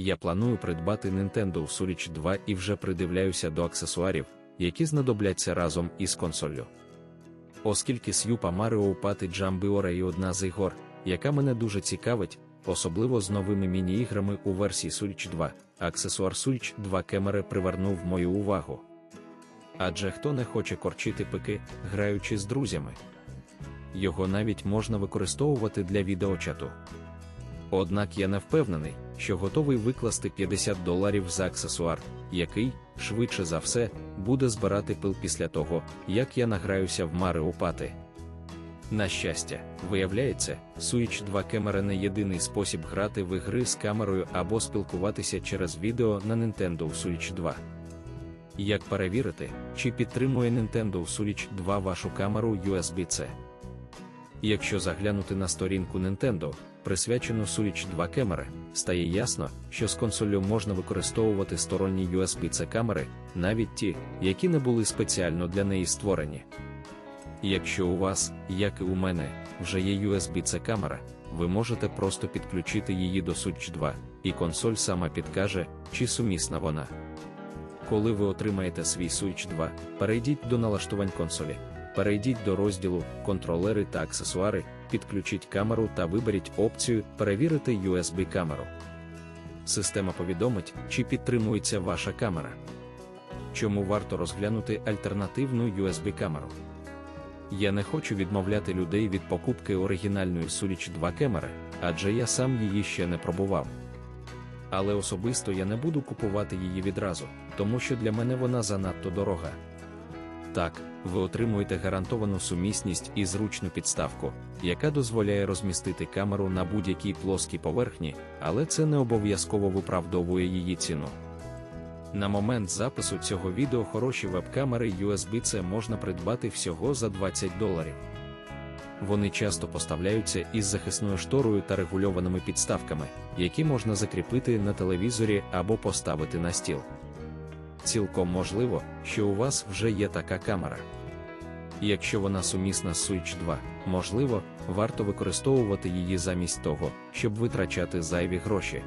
Я планую придбати Nintendo Switch 2 і вже придивляюся до аксесуарів, які знадобляться разом із консоллю. Оскільки Super Mario Party Jamboree одна з ігор, яка мене дуже цікавить, особливо з новими міні-іграми у версії Switch 2, аксесуар Switch 2 камери привернув мою увагу. Адже хто не хоче корчити пики, граючи з друзями. Його навіть можна використовувати для відеочату. Однак я не впевнений, що готовий викласти 50 доларів за аксесуар, який, швидше за все, буде збирати пил після того, як я награюся в Марио Пати. На щастя, виявляється, Switch 2 камера не єдиний спосіб грати в ігри з камерою або спілкуватися через відео на Nintendo Switch 2. Як перевірити, чи підтримує Nintendo Switch 2 вашу камеру USB-C? Якщо заглянути на сторінку Nintendo, присвячену Switch 2 камери, стає ясно, що з консолью можна використовувати сторонні USB-C камери, навіть ті, які не були спеціально для неї створені. Якщо у вас, як і у мене, вже є USB-C камера, ви можете просто підключити її до Switch 2, і консоль сама підкаже, чи сумісна вона. Коли ви отримаєте свій Switch 2, перейдіть до налаштувань консолі, перейдіть до розділу Контролери та аксесуари, підключіть камеру та виберіть опцію Перевірити USB-камеру. Система повідомить, чи підтримується ваша камера. Чому варто розглянути альтернативну USB-камеру? Я не хочу відмовляти людей від покупки оригінальної Switch 2 камери, адже я сам її ще не пробував. Але особисто я не буду купувати її відразу, тому що для мене вона занадто дорога. Так, ви отримуєте гарантовану сумісність і зручну підставку, яка дозволяє розмістити камеру на будь-якій плоскій поверхні, але це не обов'язково виправдовує її ціну. На момент запису цього відео хороші веб-камери USB-C можна придбати всього за 20 доларів. Вони часто поставляються із захисною шторою та регульованими підставками, які можна закріпити на телевізорі або поставити на стіл. Цілком можливо, що у вас вже є така камера. Якщо вона сумісна з Switch 2, можливо, варто використовувати її замість того, щоб витрачати зайві гроші.